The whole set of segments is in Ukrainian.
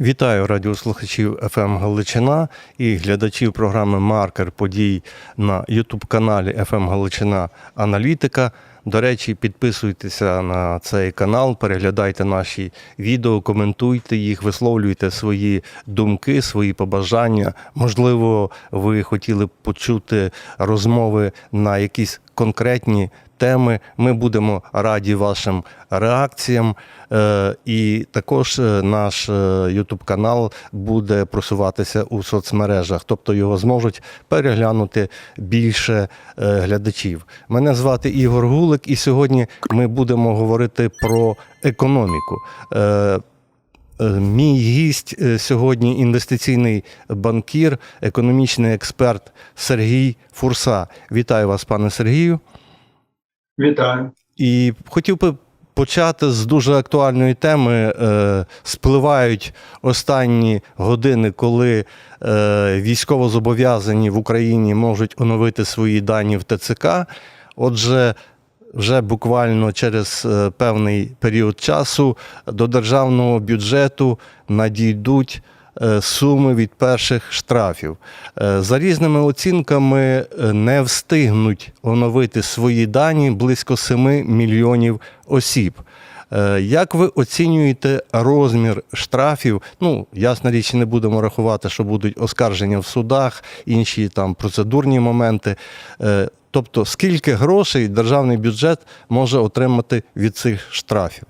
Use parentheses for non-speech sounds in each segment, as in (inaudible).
Вітаю радіослухачів ФМ Галичина і глядачів програми Маркер подій на Ютуб-каналі ФМ Галичина Аналітика. До речі, підписуйтеся на цей канал, переглядайте наші відео, коментуйте їх, висловлюйте свої думки, свої побажання. Можливо, ви хотіли б почути розмови на якісь конкретні теми. Ми будемо раді вашим реакціям. Е, І також е, наш Ютуб канал буде просуватися у соцмережах, тобто його зможуть переглянути більше е, глядачів. Мене звати Ігор Гулик, і сьогодні ми будемо говорити про економіку. Е, Е, Мій гість е, сьогодні інвестиційний банкір, економічний експерт Сергій Фурса. Вітаю вас, пане Сергію. Вітаю. І хотів би почати з дуже актуальної теми. Е, Спливають останні години, коли е, військовозобов'язані в Україні можуть оновити свої дані в ТЦК. Отже, вже буквально через е, певний період часу до державного бюджету надійдуть суми від перших штрафів. Е, За різними оцінками е, не встигнуть оновити свої дані близько 7 мільйонів осіб. Е, Як ви оцінюєте розмір штрафів? Ну, ясна річ, не будемо рахувати, що будуть оскарження в судах, інші там процедурні моменти. Е, Тобто, скільки грошей державний бюджет може отримати від цих штрафів?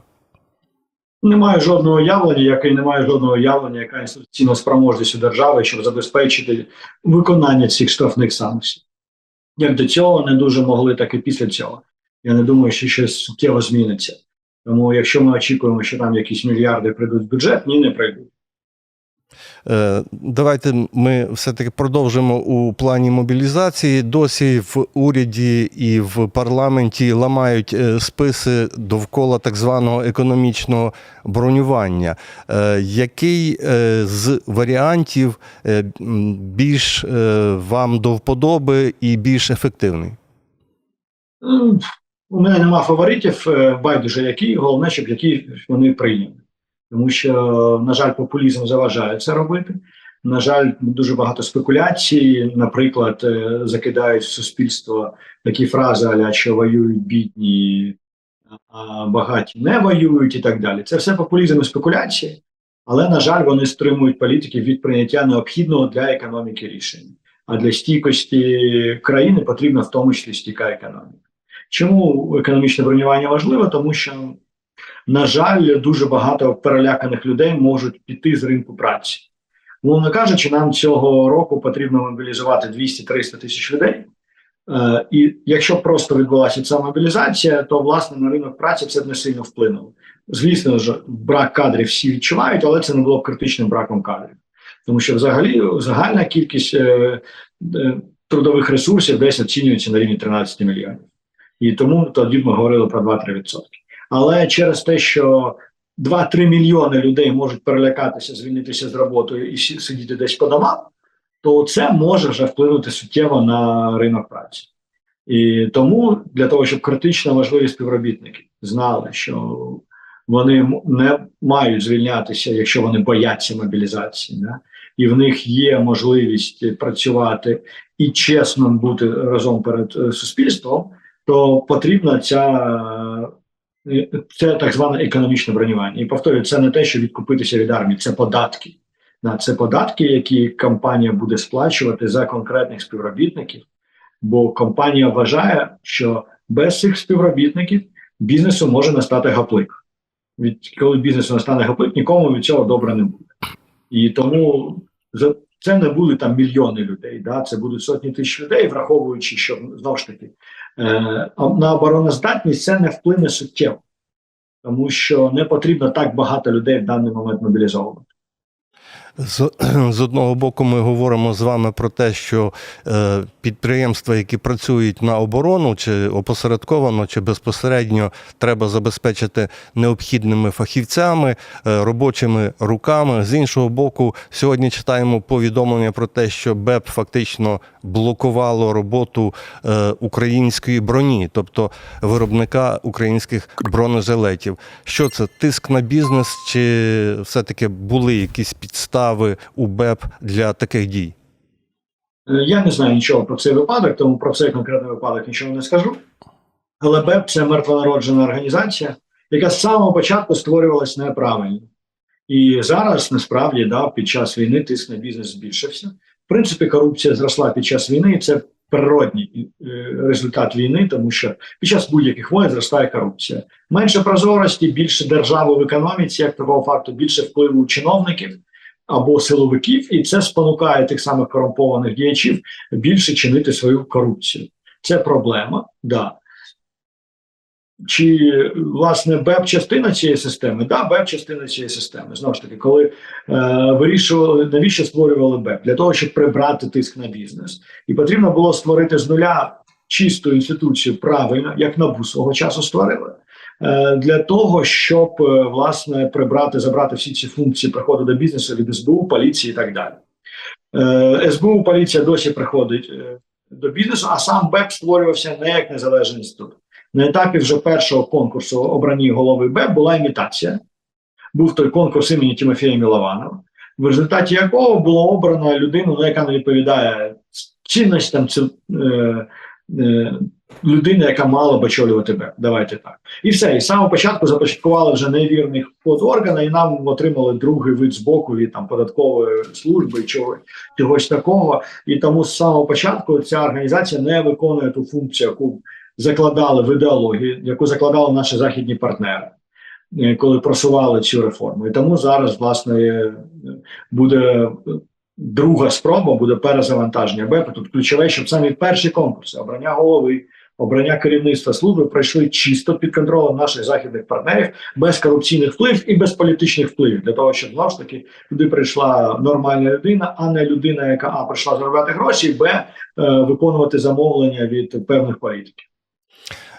Немає жодного уявлення, як і немає жодного уявлення, яка інституційна спроможність у держави, щоб забезпечити виконання цих штрафних санкцій. Як до цього не дуже могли, так і після цього. Я не думаю, що щось суттєво зміниться. Тому, якщо ми очікуємо, що там якісь мільярди прийдуть в бюджет, ні, не прийдуть. Е, Давайте ми все-таки продовжимо у плані мобілізації. Досі в уряді і в парламенті ламають е, списи довкола так званого економічного бронювання. Е, Який з варіантів більш вам до вподоби і більш ефективний? У мене нема фаворитів, байдуже які, головне, щоб які вони прийняли. Тому що, на жаль, популізм заважає це робити. На жаль, дуже багато спекуляцій. Наприклад, е, закидають в суспільство такі фрази, аля що воюють бідні, а багаті не воюють, і так далі. Це все популізм і спекуляції, але на жаль, вони стримують політиків від прийняття необхідного для економіки рішення. А для стійкості країни потрібна в тому числі стійка економіка. Чому економічне бронювання важливо? Тому що, на жаль, дуже багато переляканих людей можуть піти з ринку праці. Мовно кажучи, нам цього року потрібно мобілізувати 200-300 тисяч людей. Е, і якщо просто відбулася ця мобілізація, то власне на ринок праці це б не сильно вплинуло. Звісно ж, брак кадрів всі відчувають, але це не було б критичним браком кадрів. Тому що взагалі загальна кількість е, е, трудових ресурсів десь оцінюється на рівні 13 мільйонів. І тому тоді ми говорили про 2-3%. Але через те, що 2-3 мільйони людей можуть перелякатися, звільнитися з роботи і сидіти десь по домам, то це може вже вплинути суттєво на ринок праці. І тому для того, щоб критично важливі співробітники знали, що вони не мають звільнятися, якщо вони бояться мобілізації, да? і в них є можливість працювати і чесно бути разом перед е, суспільством, то потрібна ця це так зване економічне бронювання. І повторюю, це не те, що відкупитися від армії, це податки. Це податки, які компанія буде сплачувати за конкретних співробітників, бо компанія вважає, що без цих співробітників бізнесу може настати гаплик. Від коли бізнесу настане гаплик, нікому від цього добре не буде. І тому це не будуть там мільйони людей, да, це будуть сотні тисяч людей, враховуючи, що знову ж таки е, на обороноздатність це не вплине суттєво, тому що не потрібно так багато людей в даний момент мобілізовувати. З, (clears throat) з одного боку, ми говоримо з вами про те, що е, підприємства, які працюють на оборону, чи опосередковано, чи безпосередньо, треба забезпечити необхідними фахівцями, е, робочими руками. З іншого боку, сьогодні читаємо повідомлення про те, що БЕП фактично блокувало роботу е, української броні, тобто виробника українських бронежилетів. Що це тиск на бізнес, чи все-таки були якісь підстави у БЕП для таких дій? Е, Я не знаю нічого про цей випадок, тому про цей конкретний випадок нічого не скажу. Але БЕП це мертвонароджена організація, яка з самого початку створювалась неправильно. І зараз насправді да, під час війни тиск на бізнес збільшився. В принципі, корупція зросла під час війни, і це природній е, результат війни, тому що під час будь-яких воєн зростає корупція. Менше прозорості, більше держави в економіці, як такого факту, більше впливу чиновників або силовиків, і це спонукає тих самих корумпованих діячів більше чинити свою корупцію. Це проблема, да. Чи власне БЕП частина цієї системи? Да, БЕП частина цієї системи. Знову ж таки, коли е, вирішували, навіщо створювали БЕП? Для того, щоб прибрати тиск на бізнес. І потрібно було створити з нуля чисту інституцію правильно, як НАБУ свого часу створили. Е, Для того щоб е, власне прибрати, забрати всі ці функції приходу до бізнесу від СБУ, поліції і так далі. Е, СБУ, поліція досі приходить до бізнесу, а сам БЕП створювався не як незалежний інститут. На етапі вже першого конкурсу обрані голови БЕП була імітація. Був той конкурс імені Тимофія Мілованова, в результаті якого було обрано людину, ну, яка не відповідає цінностям е, е, людини, яка мала б очолювати БЕП. Давайте так. І все. І з самого початку започаткували вже невірних подоргана, і нам отримали другий вид з боку від там податкової служби, чогось, чогось такого. І тому з самого початку ця організація не виконує ту функцію, яку закладали в ідеологію, яку закладали наші західні партнери, е, коли просували цю реформу. І тому зараз, власне, е, буде друга спроба, буде перезавантаження БЕП. Тут ключове, щоб самі перші конкурси обрання голови. Обрання керівництва служби пройшли чисто під контролем наших західних партнерів без корупційних впливів і без політичних впливів для того, щоб знову ж таки туди прийшла нормальна людина, а не людина, яка а прийшла заробляти гроші, б е, виконувати замовлення від певних політиків.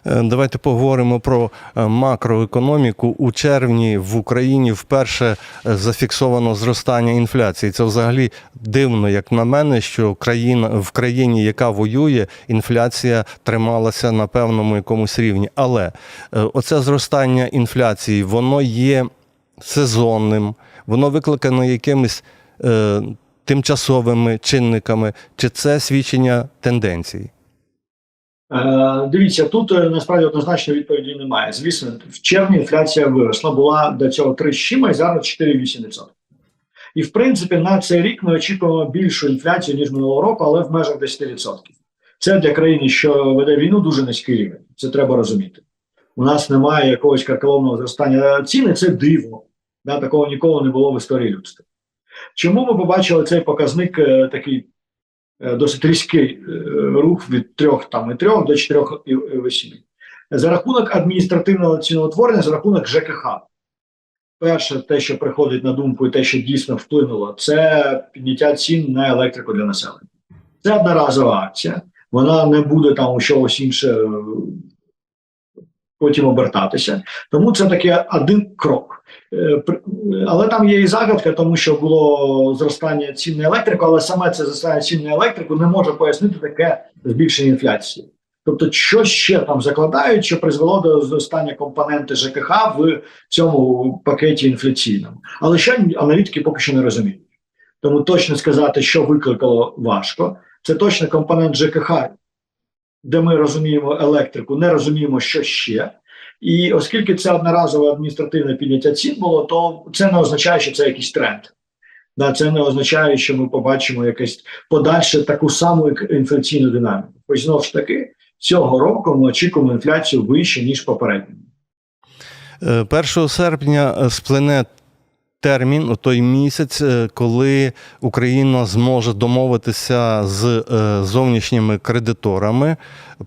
Е, Давайте поговоримо про е, макроекономіку. У червні в Україні вперше е, зафіксовано зростання інфляції. Це взагалі дивно, як на мене, що країна в країні, яка воює, інфляція трималася на певному якомусь рівні. Але оце зростання інфляції, воно є сезонним, воно викликано якимись тимчасовими чинниками, чи це свідчення тенденцій? Е, дивіться, тут е, насправді однозначної відповіді немає. Звісно, в червні інфляція виросла, була до цього 3 з чимось, зараз 4,8%. І в принципі на цей рік ми очікуємо більшу інфляцію ніж минулого року, але в межах 10%. Це для країни, що веде війну, дуже низький рівень. Це треба розуміти. У нас немає якогось карколомного зростання ціни. Це диво. Да, такого ніколи не було в історії людства. Чому ми побачили цей показник е, такий е, досить різкий е, рух від 3 там, і 3 до 4,8? За рахунок адміністративного ціноутворення, за рахунок ЖКХ. Перше, те, що приходить на думку, і те, що дійсно вплинуло, це підняття цін на електрику для населення. Це одноразова акція. Вона не буде там у чогось інше е, потім обертатися. Тому це таке один крок. Е, Але там є і загадка, тому що було зростання цін на електрику, але саме це зростання цін на електрику не може пояснити таке збільшення інфляції. Тобто, що ще там закладають, що призвело до зростання компоненти ЖКХ в цьому пакеті інфляційному. Але що аналітики поки що не розуміють. Тому точно сказати, що викликало важко. Це точно компонент ЖКХ, де ми розуміємо електрику, не розуміємо, що ще. І оскільки це одноразове адміністративне підняття цін було, то це не означає, що це якийсь тренд. Да, це не означає, що ми побачимо якесь подальше таку саму інфляційну динаміку. Хоч знову ж таки, цього року ми очікуємо інфляцію вище, ніж попередньо. Е, 1 серпня е, сплине термін, у той місяць, е, коли Україна зможе домовитися з е, зовнішніми кредиторами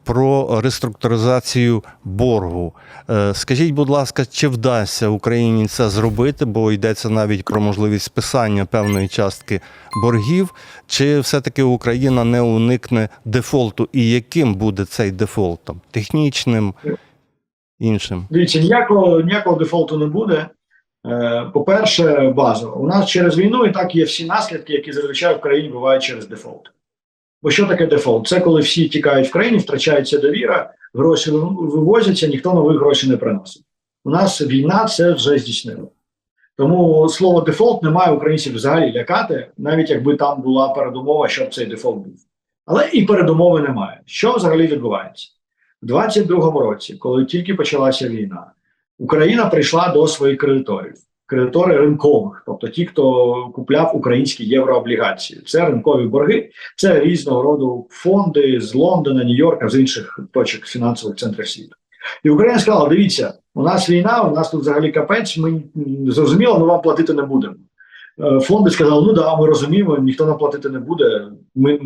про реструктуризацію боргу. Е, Скажіть, будь ласка, чи вдасться Україні це зробити, бо йдеться навіть про можливість списання певної частки боргів, чи все-таки Україна не уникне дефолту? І яким буде цей дефолт? Там, технічним, іншим? Дивіться, ніякого, ніякого дефолту не буде. Е, По-перше, базово. У нас через війну і так є всі наслідки, які зазвичай в країні бувають через дефолт. Бо що таке дефолт? Це коли всі тікають в країні, втрачається довіра, гроші вивозяться, ніхто нових грошей не приносить. У нас війна це вже здійснила. Тому слово дефолт не має українців взагалі лякати, навіть якби там була передумова, щоб цей дефолт був. Але і передумови немає. Що взагалі відбувається? У 22-му році, коли тільки почалася війна, Україна прийшла до своїх кредиторів, кредитори ринкових, тобто ті, хто купляв українські єврооблігації. Це ринкові борги, це різного роду фонди з Лондона, Нью-Йорка, з інших точок фінансових центрів світу. І Україна сказала: дивіться, у нас війна, у нас тут взагалі капець. Ми зрозуміло, ми вам платити не будемо. Е, Фонди сказали: ну да, ми розуміємо, ніхто нам платити не буде. Ми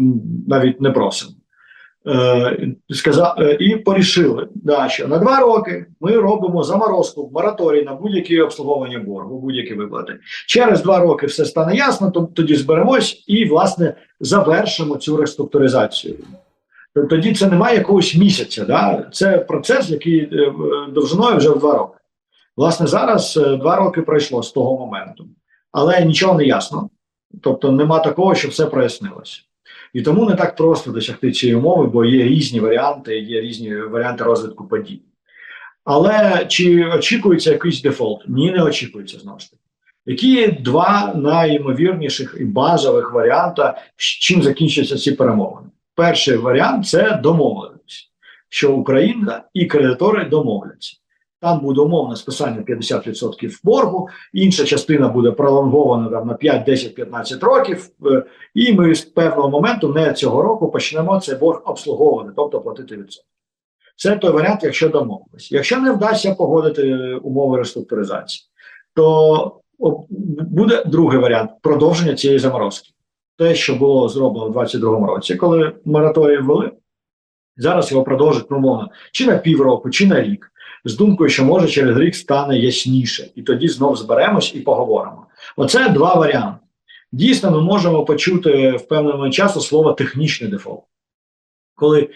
навіть не просимо. Е, сказав, е, і порішили, що на два роки ми робимо заморозку, мораторій на будь-які обслуговування боргу, будь-які виплати. Через два роки все стане ясно, то тоді зберемось і власне завершимо цю реструктуризацію. Тоді це немає якогось місяця. Да? Це процес, який е, довжиною вже в два роки. Власне, зараз два роки пройшло з того моменту, але нічого не ясно. Тобто нема такого, що все прояснилося. І тому не так просто досягти цієї умови, бо є різні варіанти, є різні варіанти розвитку подій. Але чи очікується якийсь дефолт? Ні, не очікується знову ж таки. Які два найімовірніших і базових варіанта, з чим закінчаться ці перемовини? Перший варіант це домовленість, що Україна і кредитори домовляться. Там буде умовне списання 50% боргу, інша частина буде пролонгована там, на 5, 10, 15 років, е, і ми з певного моменту, не цього року, почнемо цей борг обслуговувати, тобто платити відсотки. Це той варіант, якщо домовились. Якщо не вдасться погодити е, умови реструктуризації, то буде другий варіант продовження цієї заморозки. Те, що було зроблено у 2022 році, коли мораторій ввели, зараз його продовжать, ну, мовно, чи на півроку, чи на рік, з думкою, що може через рік стане ясніше, і тоді знов зберемось і поговоримо. Оце два варіанти. Дійсно, ми можемо почути в певний часу слово технічний дефолт. Коли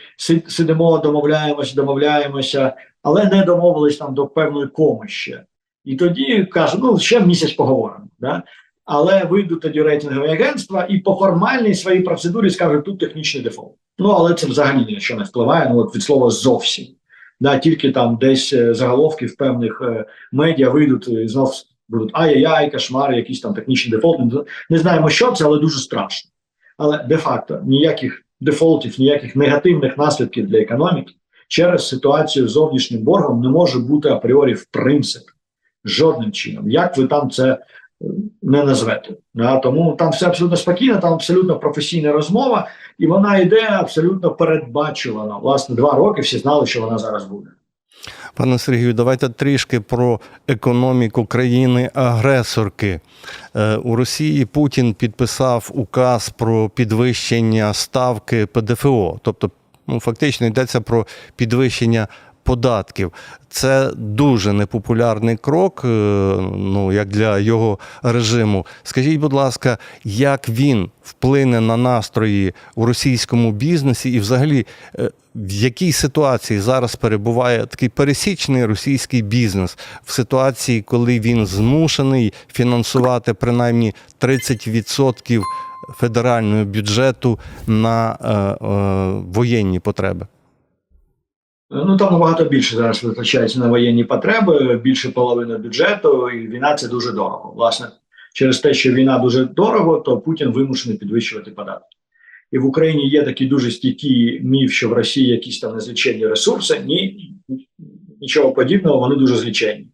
сидимо, домовляємося, домовляємося, але не домовились там до певної коми ще. І тоді кажуть, ну ще місяць поговоримо. Да? Але вийдуть тоді рейтингові агентства і по формальній своїй процедурі скажуть, тут технічний дефолт. Ну але це взагалі ні на що не впливає. Ну от від слова зовсім. Да, тільки там десь е, заголовки в певних е, медіа вийдуть і знов будуть ай-яй-яй, кошмар, якийсь там технічний дефолт. Не- Не знаємо, що це, але дуже страшно. Але де-факто ніяких дефолтів, ніяких негативних наслідків для економіки через ситуацію з зовнішнім боргом не може бути апріорі в принципі. Жодним чином. Як ви там це е, не назвете? Да? Тому там все абсолютно спокійно, там абсолютно професійна розмова, і вона йде абсолютно передбачувано. Власне, два роки всі знали, що вона зараз буде. Пане Сергію, давайте трішки про економіку країни-агресорки. Е, У Росії Путін підписав указ про підвищення ставки ПДФО, тобто ну, фактично йдеться про підвищення податків. Це дуже непопулярний крок, е, ну як для його режиму. Скажіть, будь ласка, як він вплине на настрої у російському бізнесі, і взагалі е, в якій ситуації зараз перебуває такий пересічний російський бізнес в ситуації, коли він змушений фінансувати принаймні 30% федерального бюджету на е, е, воєнні потреби? Ну там набагато більше зараз витрачається на воєнні потреби, більше половини бюджету, і війна це дуже дорого. Власне, через те, що війна дуже дорого, то Путін вимушений підвищувати податки. І в Україні є такий дуже стійкий міф, що в Росії якісь там незліченні ресурси. Ні, нічого подібного, вони дуже зліченні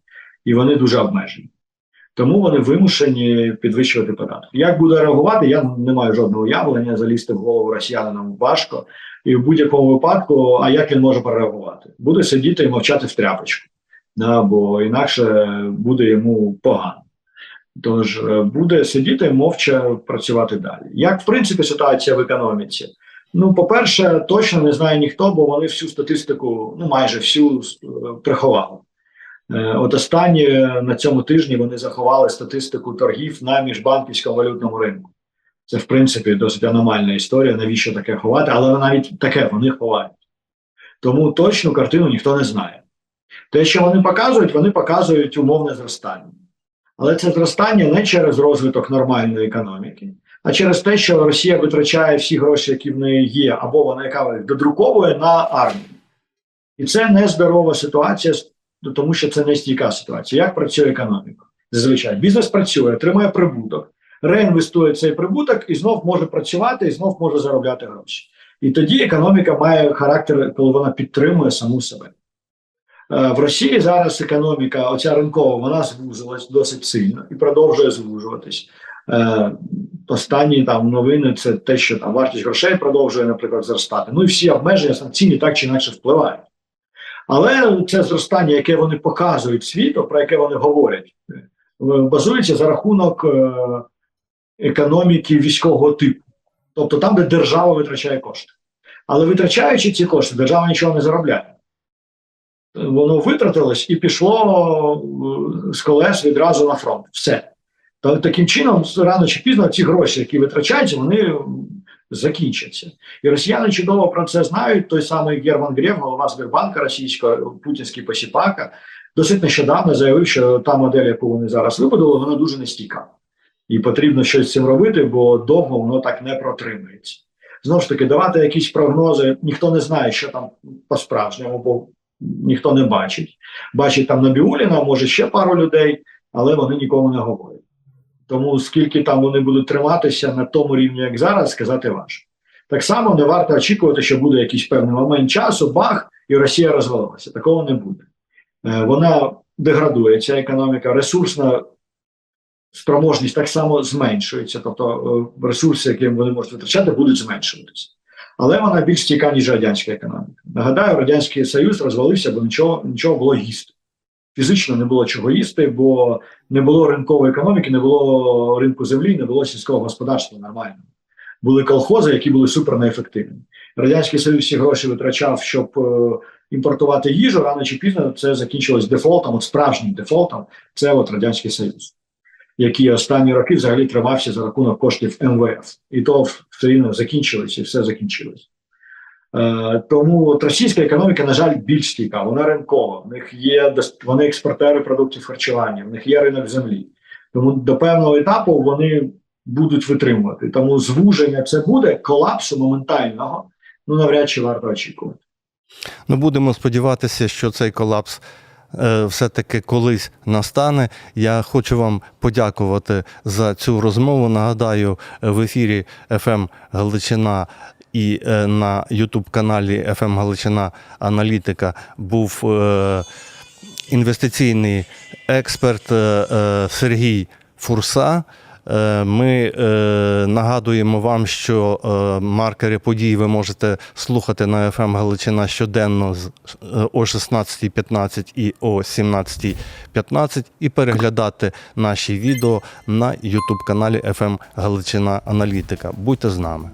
і вони дуже обмежені. Тому вони вимушені підвищувати податки. Як буде реагувати, я не маю жодного уявлення, залізти в голову росіянам важко. І в будь-якому випадку, а як він може перереагувати? Буде сидіти і мовчати в тряпочку, да, бо інакше буде йому погано. Тож е, буде сидіти мовча працювати далі. Як в принципі ситуація в економіці? Ну, по-перше, точно не знає ніхто, бо вони всю статистику, ну майже всю е, приховали. Е, От останні на цьому тижні вони заховали статистику торгів на міжбанківському валютному ринку. Це, в принципі, досить аномальна історія. Навіщо таке ховати? Але навіть таке вони ховають. Тому точну картину ніхто не знає. Те, що вони показують, вони показують умовне зростання. Але це зростання не через розвиток нормальної економіки, а через те, що Росія витрачає всі гроші, які в неї є, або вона яка додруковує на армію. І це нездорова ситуація, тому що це не стійка ситуація. Як працює економіка? Зазвичай бізнес працює, отримує прибуток, реінвестує цей прибуток і знов може працювати, і знов може заробляти гроші. І тоді економіка має характер, коли вона підтримує саму себе. Е, В Росії зараз економіка, оця ринкова, вона звузилась досить сильно і продовжує звужуватись. Е, Останні там новини це те, що там вартість грошей продовжує, наприклад, зростати. Ну і всі обмеження санкційні так чи інакше впливають. Але це зростання, яке вони показують світу, про яке вони говорять, е, базується за рахунок економіки військового типу, тобто там, де держава витрачає кошти. Але витрачаючи ці кошти, держава нічого не заробляє. Воно витратилось і пішло е, з колес відразу на фронт. Все. Та таким чином, рано чи пізно ці гроші, які витрачаються, вони закінчаться. І росіяни чудово про це знають. Той самий Герман Греф, голова Сбербанка російського, путінський посіпака, досить нещодавно заявив, що та модель, яку вони зараз вибудували, вона дуже нестійка. І потрібно щось з цим робити, бо довго воно так не протримається. Знову ж таки, давати якісь прогнози, ніхто не знає, що там по-справжньому, бо ніхто не бачить. Бачить там Набіуліна, може ще пару людей, але вони нікому не говорять. Тому скільки там вони будуть триматися на тому рівні, як зараз, сказати важко. Так само не варто очікувати, що буде якийсь певний момент часу, бах, і Росія розвалилася. Такого не буде. Е, Вона деградує, ця економіка, ресурсна спроможність так само зменшується. Тобто е, ресурси, які вони можуть витрачати, будуть зменшуватися. Але вона більш стійка, ніж радянська економіка. Нагадаю, Радянський Союз розвалився, бо нічого, нічого було їсти. Фізично не було чого їсти, бо не було ринкової економіки, не було ринку землі, не було сільського господарства нормального. Були колхози, які були супер неефективні. Радянський Союз всі гроші витрачав, щоб е, імпортувати їжу. Рано чи пізно це закінчилось дефолтом, от справжнім дефолтом. Це от Радянський Союз, який останні роки взагалі тримався за рахунок коштів МВФ. І то все рівно закінчилось, і все закінчилось. Е, тому от російська економіка, на жаль, більш стійка, вона ринкова. В них є вони експортери продуктів харчування, в них є ринок землі. Тому до певного етапу вони будуть витримувати. Тому звуження це буде колапсу моментального. Ну навряд чи варто очікувати. Ну, будемо сподіватися, що цей колапс все-таки колись настане. Я хочу вам подякувати за цю розмову. Нагадаю, в ефірі «ФМ Галичина і е, на Ютуб-каналі «ФМ Галичина Аналітика був е, інвестиційний експерт е, е, Сергій Фурса. Е, Ми е, нагадуємо вам, що е, маркери подій ви можете слухати на FM Галичина щоденно о 16.15 і о 17.15 і переглядати наші відео на YouTube каналі FM Галичина Аналітика. Будьте з нами.